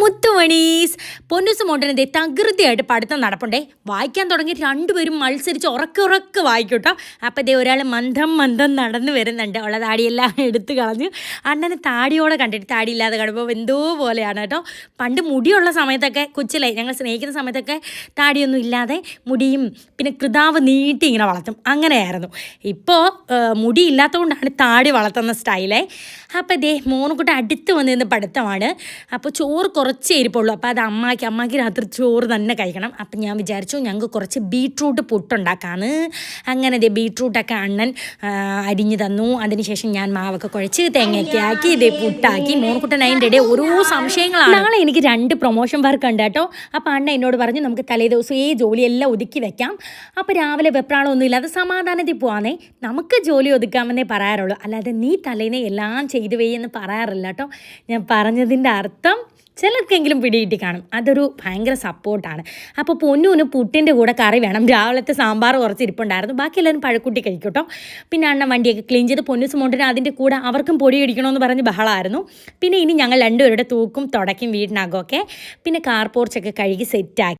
മുത്തുമണീസ്. പൊന്നുസ് മോണ്ടനെ തകൃതിയായിട്ട് പഠിത്തം നടപ്പുണ്ടേ. വായിക്കാൻ തുടങ്ങി രണ്ടുപേരും മത്സരിച്ച് ഉറക്കെ ഉറക്കെ വായിക്കൂട്ടോ. കേട്ടോ അപ്പം ഇതേ ഒരാൾ മന്ദം മന്ദം നടന്നു വരുന്നുണ്ട്. ഉള്ള താടിയെല്ലാം എടുത്തു കളഞ്ഞു അണ്ണന് താടിയോടെ കണ്ടിട്ട് താടി ഇല്ലാതെ എന്തോ പോലെയാണ് കേട്ടോ. പണ്ട് മുടിയുള്ള സമയത്തൊക്കെ കൊച്ചിലെ ഞങ്ങൾ സ്നേഹിക്കുന്ന സമയത്തൊക്കെ താടിയൊന്നും ഇല്ലാതെ മുടിയും പിന്നെ കൃതാവ് നീട്ടി ഇങ്ങനെ വളർത്തും. അങ്ങനെയായിരുന്നു. ഇപ്പോൾ മുടി ഇല്ലാത്തതുകൊണ്ടാണ് താടി വളർത്തുന്ന സ്റ്റൈലേ. അപ്പോൾ ദേ മോനുകുട്ട അടുത്ത് വന്നിരുന്ന പഠിത്തമാണ്. അപ്പോൾ ചോറ് കുറച്ച് ഇരിപ്പുള്ളൂ. അപ്പോൾ അത് അമ്മയ്ക്ക് അമ്മയ്ക്ക് രാത്രി ചോറ് തന്നെ കഴിക്കണം. അപ്പം ഞാൻ വിചാരിച്ചു ഞങ്ങൾക്ക് കുറച്ച് ബീട്രൂട്ട് പുട്ടുണ്ടാക്കാന്ന്. അങ്ങനെ ദേ ബീട്രൂട്ടൊക്കെ അണ്ണൻ അരിഞ്ഞു തന്നു. അതിനുശേഷം ഞാൻ മാവൊക്കെ കുഴച്ച് തേങ്ങയൊക്കെ ആക്കി ഇതേ പുട്ടാക്കി. മോൻകുട്ടൻ അതിന്റെ ഇടയിൽ ഓരോ സംശയങ്ങളാണ്. നാളെ എനിക്ക് രണ്ട് പ്രൊമോഷൻ വർക്ക് ഉണ്ട് കേട്ടോ. അപ്പോൾ അണ്ണ എന്നോട് പറഞ്ഞു നമുക്ക് തലേ ദിവസം ഈ ജോലിയെല്ലാം ഒതുക്കി വെക്കാം. അപ്പോൾ രാവിലെ വെപ്രാളമൊന്നും ഇല്ലാതെ സമാധാനത്തിൽ പോവാന്നേ. നമുക്ക് ജോലി ഒതുക്കാമെന്നേ പറയാറുള്ളൂ. അല്ലാതെ നീ തലേനെ എല്ലാം ചെയ്തു വെയ്യെന്ന് പറയാറില്ല കേട്ടോ ഞാൻ പറഞ്ഞതിന്റെ അർത്ഥം ചിലർക്കെങ്കിലും പിടികിട്ടി കാണും. അതൊരു ഭയങ്കര സപ്പോർട്ടാണ്. അപ്പോൾ പൊന്നൂന് പുട്ടിന്റെ കൂടെ കറി വേണം. രാവിലത്തെ സാമ്പാർ കുറച്ച് ഇരിപ്പുണ്ടായിരുന്നു. ബാക്കി എല്ലാവരും പഴക്കുട്ടി കഴിക്കട്ടോ പിന്നെ അണ്ണൻ വണ്ടിയൊക്കെ ക്ലീൻ ചെയ്ത് പൊന്നു സുമോണ്ടിന് അതിന്റെ കൂടെ അവർക്കും പൊടി അടിക്കണമെന്ന് പറഞ്ഞ് ബഹളമായിരുന്നു. പിന്നെ ഇനി ഞങ്ങൾ രണ്ടുപേരുടെ തൂക്കും തുടയ്ക്കും വീടിനകമൊക്കെ. പിന്നെ കാർ പോർച്ചൊക്കെ കഴുകി സെറ്റാക്കി.